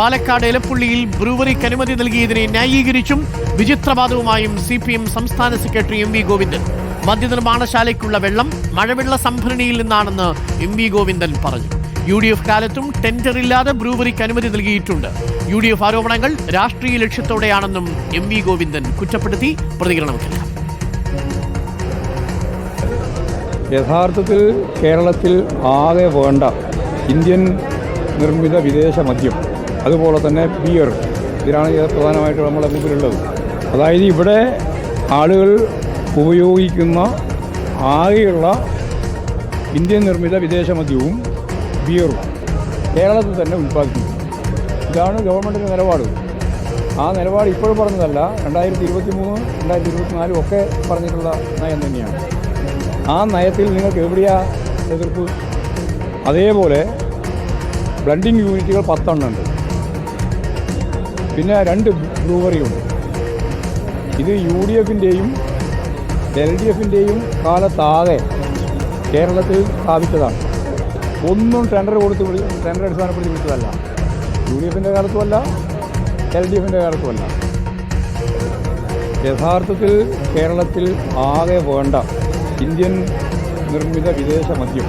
പാലക്കാട് എലപ്പുള്ളിയിൽ ബ്രൂവറിക്ക് അനുമതി നൽകിയതിനെ ന്യായീകരിച്ചും വിചിത്രവാദവുമായും സി പി എം സംസ്ഥാന സെക്രട്ടറി എം വി ഗോവിന്ദൻ. മദ്യനിർമ്മാണശാലയ്ക്കുള്ള വെള്ളം മഴവെള്ള സംഭരണിയിൽ നിന്നാണെന്ന് എം വി ഗോവിന്ദൻ പറഞ്ഞു. യു ഡി എഫ് കാലത്തും ടെൻഡറില്ലാതെ ബ്രൂവറിക്ക് അനുമതി നൽകിയിട്ടുണ്ട്. യു ഡി എഫ് ആരോപണങ്ങൾ രാഷ്ട്രീയ ലക്ഷ്യത്തോടെയാണെന്നും എം വി ഗോവിന്ദൻ കുറ്റപ്പെടുത്തി പ്രതികരണം കേൾക്കാം യഥാർത്ഥത്തിൽ കേരളത്തിൽ ആകെ വേണ്ട ഇന്ത്യൻ നിർമ്മിത വിദേശ മദ്യം അതുപോലെ തന്നെ ബിയർ ഇതിനാണ് ഇത് പ്രധാനമായിട്ട് നമ്മുടെ മുമ്പിലുള്ളത്. അതായത് ഇവിടെ ആളുകൾ ഉപയോഗിക്കുന്ന ആകെയുള്ള ഇന്ത്യൻ നിർമ്മിത വിദേശ മദ്യവും ബിയറും കേരളത്തിൽ തന്നെ ഉൽപ്പാദിപ്പിക്കും ഇതാണ് ഗവൺമെന്റിന്റെ നിലപാട്. ആ നിലപാട് ഇപ്പോഴും പറഞ്ഞതല്ല രണ്ടായിരത്തി ഇരുപത്തി മൂന്ന് രണ്ടായിരത്തി ഇരുപത്തി നാലും ഒക്കെ പറഞ്ഞിട്ടുള്ള നയം തന്നെയാണ്. ആ നയത്തിൽ നിങ്ങൾക്ക് എവിടെയാണ് എതിർപ്പ്? അതേപോലെ ബ്ലണ്ടിങ് യൂണിറ്റുകൾ പത്തെണ്ണം ഉണ്ട്. പിന്നെ രണ്ട് ബ്രൂവറിയുണ്ട്. ഇത് യു ഡി എഫിന്റെയും എൽ ഡി എഫിന്റെയും കാലത്താകെ കേരളത്തിൽ സ്ഥാപിച്ചതാണ്. ഒന്നും ടെൻഡർ കൊടുത്ത് ടെൻഡർ അടിസ്ഥാനപ്പെടുത്തി വിളിച്ചതല്ല. യു ഡി എഫിന്റെ കാലത്തുമല്ല എൽ ഡി എഫിന്റെ കാലത്തുമല്ല. യഥാർത്ഥത്തിൽ കേരളത്തിൽ ആകെ വേണ്ട ഇന്ത്യൻ നിർമ്മിത വിദേശ മദ്യം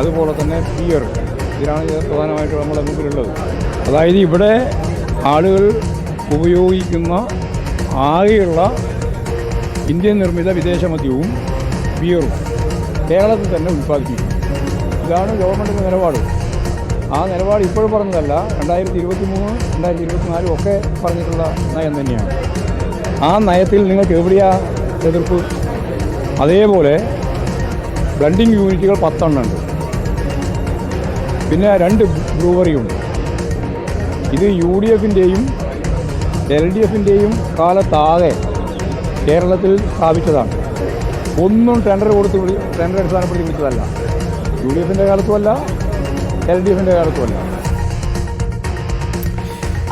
അതുപോലെ തന്നെ പിയർ ഇതിനാണ് പ്രധാനമായിട്ടും നമ്മളെ മുമ്പിലുള്ളത്. അതായത് ഇവിടെ ആളുകൾ ഉപയോഗിക്കുന്ന ആകെയുള്ള ഇന്ത്യൻ നിർമ്മിത വിദേശ മദ്യവും ബിയറും കേരളത്തിൽ തന്നെ ഉൽപ്പാദിപ്പിക്കും ഇതാണ് ഗവൺമെന്റിന്റെ നിലപാട്. ആ നിലപാട് ഇപ്പോഴും പറഞ്ഞതല്ല. രണ്ടായിരത്തി ഇരുപത്തി മൂന്ന് രണ്ടായിരത്തി ഇരുപത്തി നാലും ഒക്കെ പറഞ്ഞിട്ടുള്ള നയം തന്നെയാണ്. ആ നയത്തിൽ നിങ്ങൾക്ക് എവിടെയാ എതിർപ്പ്? അതേപോലെ ബ്ലണ്ടിങ് യൂണിറ്റുകൾ പത്തെണ്ണം ഉണ്ട്. പിന്നെ രണ്ട് ബ്രൂവറിയുണ്ട് ഇത് യു ഡി എഫിന്റെയും എൽ ഡി എഫിന്റെയും കാലത്താകെ കേരളത്തിൽ സ്ഥാപിച്ചതാണ്. ഒന്നും ടെൻഡർ കൊടുത്ത് ടെൻഡർ അടിസ്ഥാനപ്പെടുത്തി വിളിച്ചതല്ല. യു ഡി എഫിന്റെ കാലത്തുമല്ല എൽ ഡി എഫിന്റെ കാലത്തുമല്ല.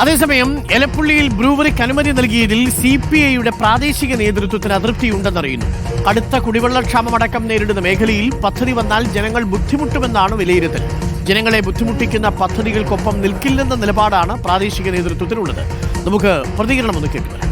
അതേസമയം എലപ്പുള്ളിയിൽ ബ്രൂവറിക്ക് അനുമതി നൽകിയതിൽ സി പി ഐയുടെ പ്രാദേശിക നേതൃത്വത്തിന് അതൃപ്തിയുണ്ടെന്നറിയുന്നു. കടുത്ത കുടിവെള്ളക്ഷാമമടക്കം നേരിടുന്ന മേഖലയിൽ പദ്ധതി വന്നാൽ ജനങ്ങൾ ബുദ്ധിമുട്ടുമെന്നാണ് വിലയിരുത്തൽ. ജനങ്ങളെ ബുദ്ധിമുട്ടിക്കുന്ന പദ്ധതികൾക്കൊപ്പം നിൽക്കില്ലെന്ന നിലപാടാണ് പ്രാദേശിക നേതൃത്വത്തിലുള്ളത് നമുക്ക് പ്രതികരണം ഒന്ന് കേട്ടുവരാം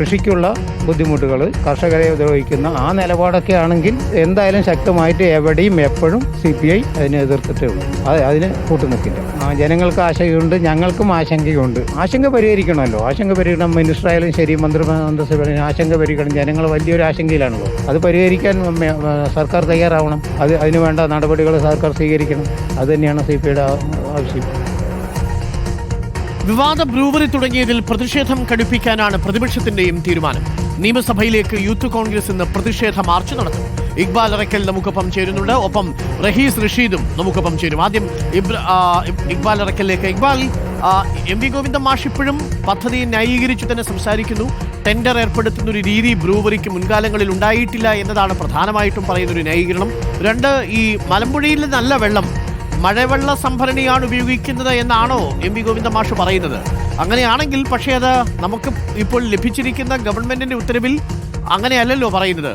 കൃഷിക്കുള്ള ബുദ്ധിമുട്ടുകൾ കർഷകരെ ഉപയോഗിക്കുന്ന ആ നിലപാടൊക്കെ ആണെങ്കിൽ എന്തായാലും ശക്തമായിട്ട് എവിടെയും എപ്പോഴും സി പി ഐ അതിനെ എതിർത്തിട്ടേ ഉള്ളൂ. അത് അതിന് കൂട്ടുനിൽക്കില്ല. ജനങ്ങൾക്ക് ആശങ്കയുണ്ട് ഞങ്ങൾക്കും ആശങ്കയുണ്ട്. ആശങ്ക പരിഹരിക്കണമല്ലോ. ആശങ്ക പരിഹരിക്കണം മിനിസ്റ്റർ ആയാലും ശരി മന്ത്രി മന്ത്രിസഭ ആശങ്ക പരിഹരിക്കണം. ജനങ്ങൾ വലിയൊരു ആശങ്കയിലാണല്ലോ. അത് പരിഹരിക്കാൻ സർക്കാർ തയ്യാറാവണം. അത് അതിന് വേണ്ട നടപടികൾ സർക്കാർ സ്വീകരിക്കണം. അത് തന്നെയാണ് സി പി ഐയുടെ ആവശ്യം. വിവാദ ബ്രൂവറി തുടങ്ങിയതിൽ പ്രതിഷേധം കടുപ്പിക്കാനാണ് പ്രതിപക്ഷത്തിന്റെയും തീരുമാനം. നിയമസഭയിലേക്ക് യൂത്ത് കോൺഗ്രസ് ഇന്ന് പ്രതിഷേധ മാർച്ച് നടത്തും. ഇക്ബാൽ അറക്കൽ നമുക്കൊപ്പം ചേരുന്നുണ്ട്. ഒപ്പം റഹീസ് റഷീദും നമുക്കൊപ്പം ചേരും. ആദ്യം ഇക്ബാൽ അറക്കലിലേക്ക് ഇക്ബാൽ എം വി ഗോവിന്ദ മാഷ് ഇപ്പോഴും പദ്ധതി ന്യായീകരിച്ചു തന്നെ സംസാരിക്കുന്നു. ടെൻഡർ ഏർപ്പെടുത്തുന്ന ഒരു രീതി ബ്രൂവറിക്ക് മുൻകാലങ്ങളിൽ ഉണ്ടായിട്ടില്ല എന്നതാണ് പ്രധാനമായിട്ടും പറയുന്ന ഒരു ന്യായീകരണം. രണ്ട് ഈ മലമ്പുഴയിൽ നല്ല വെള്ളം മഴവെള്ള സംഭരണിയാണ് ഉപയോഗിക്കുന്നത് എന്നാണോ എം വി ഗോവിന്ദ മാഷ് പറയുന്നത്? അങ്ങനെയാണെങ്കിൽ പക്ഷേ അത് നമുക്ക് ഇപ്പോൾ ലഭിച്ചിരിക്കുന്ന ഗവൺമെന്റിന്റെ ഉത്തരവിൽ അങ്ങനെയല്ലല്ലോ പറയുന്നത്.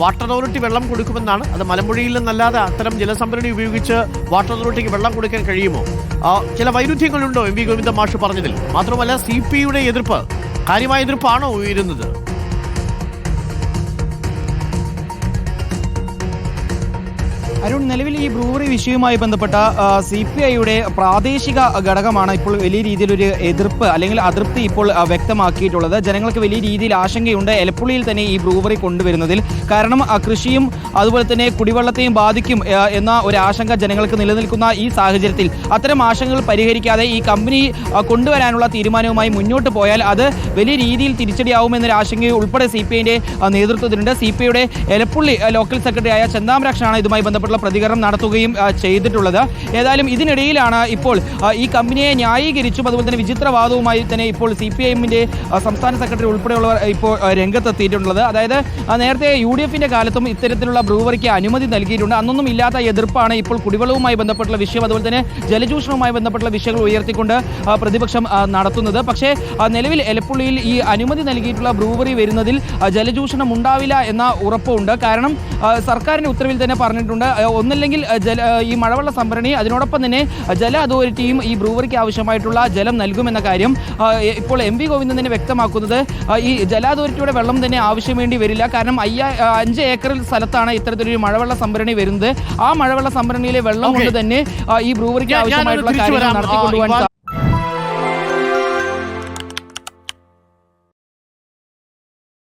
വാട്ടർ അതോറിറ്റി വെള്ളം കൊടുക്കുമെന്നാണ്. അത് മലമ്പുഴയിൽ നിന്നല്ലാതെ അത്തരം ജലസംഭരണി ഉപയോഗിച്ച് വാട്ടർ അതോറിറ്റിക്ക് വെള്ളം കൊടുക്കാൻ കഴിയുമോ? ചില വൈരുദ്ധ്യങ്ങളുണ്ടോ എം വി ഗോവിന്ദ മാഷ് പറഞ്ഞതിൽ? മാത്രമല്ല സി പി യുടെ എതിർപ്പ് കാര്യമായ എതിർപ്പാണോ ഉയരുന്നത്? അരുൺ നിലവിൽ ഈ ബ്രൂവറി വിഷയവുമായി ബന്ധപ്പെട്ട സി പി ഐയുടെ പ്രാദേശിക ഘടകമാണ് ഇപ്പോൾ വലിയ രീതിയിലൊരു എതിർപ്പ് അല്ലെങ്കിൽ അതൃപ്തി ഇപ്പോൾ വ്യക്തമാക്കിയിട്ടുള്ളത്. ജനങ്ങൾക്ക് വലിയ രീതിയിൽ ആശങ്കയുണ്ട് എലപ്പുള്ളിയിൽ തന്നെ ഈ ബ്രൂവറി കൊണ്ടുവരുന്നതിൽ. കാരണം കൃഷിയും അതുപോലെ തന്നെ കുടിവെള്ളത്തെയും ബാധിക്കും എന്ന ഒരു ആശങ്ക ജനങ്ങൾക്ക് നിലനിൽക്കുന്ന ഈ സാഹചര്യത്തിൽ. അത്തരം ആശങ്കകൾ പരിഹരിക്കാതെ ഈ കമ്പനി കൊണ്ടുവരാനുള്ള തീരുമാനവുമായി മുന്നോട്ട് പോയാൽ അത് വലിയ രീതിയിൽ തിരിച്ചടിയാവുമെന്നൊരു ആശങ്ക ഉൾപ്പെടെ സി പി ഐന്റെ നേതൃത്വത്തിലുണ്ട്. സി പി ഐയുടെ എലപ്പുള്ളി ലോക്കൽ സെക്രട്ടറിയായ ചന്താമരാക്ഷാണ് ഇതുമായി ബന്ധപ്പെട്ടുള്ള പ്രതികരണം നടത്തുകയും ചെയ്തിട്ടുള്ളത്. ഏതായാലും ഇതിനിടയിലാണ് ഇപ്പോൾ ഈ കമ്പനിയെ ന്യായീകരിച്ചും അതുപോലെ തന്നെ വിചിത്രവാദവുമായി തന്നെ ഇപ്പോൾ സി പി ഐഎമ്മിന്റെ സംസ്ഥാന സെക്രട്ടറി ഉൾപ്പെടെയുള്ളവർ ഇപ്പോൾ രംഗത്തെത്തിയിട്ടുള്ളത്. അതായത് നേരത്തെ യു ഡി എഫിന്റെ കാലത്തും ഇത്തരത്തിലുള്ള ബ്രൂവറിക്ക് അനുമതി നൽകിയിട്ടുണ്ട്. അന്നൊന്നും ഇല്ലാത്ത എതിർപ്പാണ് ഇപ്പോൾ കുടിവെള്ളവുമായി ബന്ധപ്പെട്ടുള്ള വിഷയം അതുപോലെ തന്നെ ജലചൂഷണവുമായി ബന്ധപ്പെട്ടുള്ള വിഷയങ്ങൾ ഉയർത്തിക്കൊണ്ട് പ്രതിപക്ഷം നടത്തുന്നത്. പക്ഷേ നിലവിൽ എലപ്പുള്ളിയിൽ ഈ അനുമതി നൽകിയിട്ടുള്ള ബ്രൂവറി വരുന്നതിൽ ജലചൂഷണം ഉണ്ടാവില്ല എന്ന ഉറപ്പുണ്ട്. കാരണം സർക്കാരിന്റെ ഉത്തരവിൽ തന്നെ പറഞ്ഞിട്ടുണ്ട്. ഒന്നല്ലെങ്കിൽ ജല ഈ മഴവെള്ള സംഭരണി അതിനോടൊപ്പം തന്നെ ജല അതോറിറ്റിയും ഈ ബ്രൂവറിക്ക് ആവശ്യമായിട്ടുള്ള ജലം നൽകുമെന്ന കാര്യം ഇപ്പോൾ എം വി ഗോവിന്ദൻ തന്നെ വ്യക്തമാക്കുന്നത് ഈ ജല അതോറിറ്റിയുടെ വെള്ളം തന്നെ ആവശ്യം വേണ്ടി വരില്ല. കാരണം അയ്യ അഞ്ച് ഏക്കറിൽ സ്ഥലത്താണ് ഇത്തരത്തിലൊരു മഴവെള്ള സംഭരണി വരുന്നത്. ആ മഴവെള്ള സംഭരണിയിലെ വെള്ളം കൊണ്ട് തന്നെ ഈ ബ്രൂവറിക്ക് ആവശ്യമായിട്ടുള്ള കാര്യങ്ങൾ നടത്തിക്കൊണ്ടുപോകാൻ